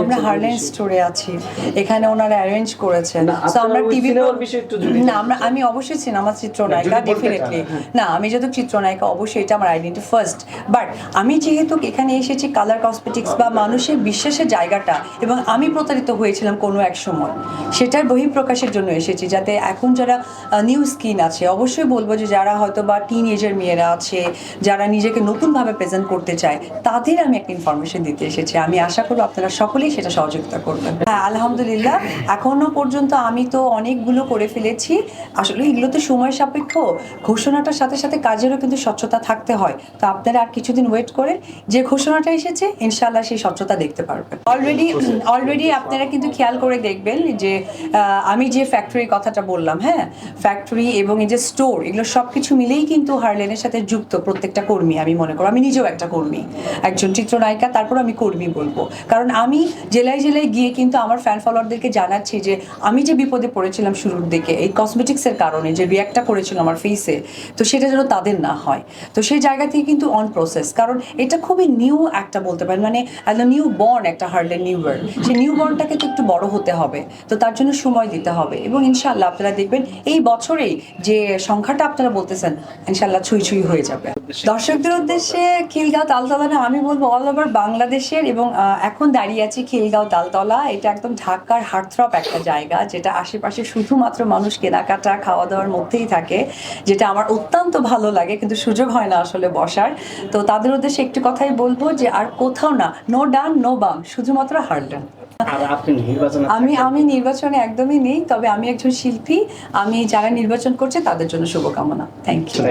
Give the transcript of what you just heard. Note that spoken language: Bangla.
আমরা হারলেন? স্টোরে আছি। এখানে ওনারা অ্যারেঞ্জ করেছেন। আমরা টিভি না আমরা আমি অবশ্যই সিনেমা চিত্রনায়িকা ডেফিনেটলি হ্যাঁ। না আমি যেহেতু চিত্রনায়িকা অবশ্যই এটা আমার আইডেন্টি ফার্স্ট বাট আমি যেহেতু এখানে এসেছি কালার কসমেটিক্স বা মানুষের বিশ্বাসের জায়গাটা এবং আমি প্রতারিত হয়েছিলাম কোনো এক সময় সেটার বহিঃপ্রকাশের জন্য এসেছি যাতে এখন যারা নিউ স্কিন আছে অবশ্যই বলব যে যারা হয়তো বা টিন এজের মেয়েরা আছে যারা নিজেকে নতুনভাবে প্রেজেন্ট করতে চায় তাদের আমি একটা ইনফরমেশন দিতে এসেছি। আমি আশা করব আপনারা সকলেই সেটা সহযোগিতা করবেন। হ্যাঁ আলহামদুলিল্লাহ, এখনও পর্যন্ত আমি তো অনেকগুলো করে ফেলেছি। আসলে এগুলো তো সময় সাপেক্ষ, ঘোষণাটার সাথে সাথে কাজেরও কিন্তু স্বচ্ছতা থাকতে হয়। তো আপনারা আর কিছুদিন ওয়েট করেন যে ঘোষণাটা এসেছে ইনশাল্লাহ সেই স্বচ্ছতা দেখতে পারবেন। অলরেডি অলরেডি আপনারা কিন্তু খেয়াল করে দেখবেন যে আমি যে ফ্যাক্টরির কথাটা বললাম হ্যাঁ ফ্যাক্টরি এবং এই যে স্টোর এগুলো সব কিছু মিলেই কিন্তু হারলেনের সাথে যুক্ত প্রত্যেকটা কর্মী, আমি মনে করি। আমি নিজেও একটা কর্মী, একজন চিত্রনায়িকা তারপর আমি কর্মী বলব। কারণ আমি জেলায় জেলায় গিয়ে কিন্তু আমার ফ্যান ফলোয়ারদেরকে জানাচ্ছি যে আমি যে বিপদে পড়েছিলাম শুরুর দিকে এই কসমেটিক্সের কারণে যে রিয়াক্টটা করেছিল আমার ফেসে তো সেটা যেন তাদের না হয়। তো সেই জায়গা থেকে কিন্তু অন প্রসেস কারণ এটা খুবই নিউ একটা বলতে পারেন মানে অ্যাজ আ নিউ বর্ন একটা হার্লেন নিউ বার্ন সেই নিউ বর্নটাকে তো একটু বড় হতে হবে তো তার জন্য সময় দিতে হবে এবং ইনশাল্লাহ আপনারা দেখবেন এই বছরেই যে সংখ্যাটা আপনারা বলতেছেন ইনশাল্লাহ ছুঁই ছুঁই হয়ে যাবে। দর্শকদের উদ্দেশ্যে খিলগাঁও তালতলানা আমি বলব অল ওভার বাংলাদেশের এবং এখন দাঁড়িয়ে আছি খিলগাঁও তালতলা এটা একদম ঢাকার হার্টথ্রপ একটা জায়গা যেটা আশেপাশে শুধুমাত্র মানুষ কেনাকাটা খাওয়া দাওয়ার মধ্যেই থাকে যেটা আমার অত্যন্ত ভালো লাগে কিন্তু সুযোগ হয় না আসলে বসার। তো তাদের উদ্দেশ্যে একটু কথাই বলব যে আর কোথাও না নো ডান নো বাম শুধুমাত্র হার্ডেন আমি আমি নির্বাচনে একদমই নেই তবে আমি একজন শিল্পী আমি যারা নির্বাচন করছে তাদের জন্য শুভকামনা। Thank you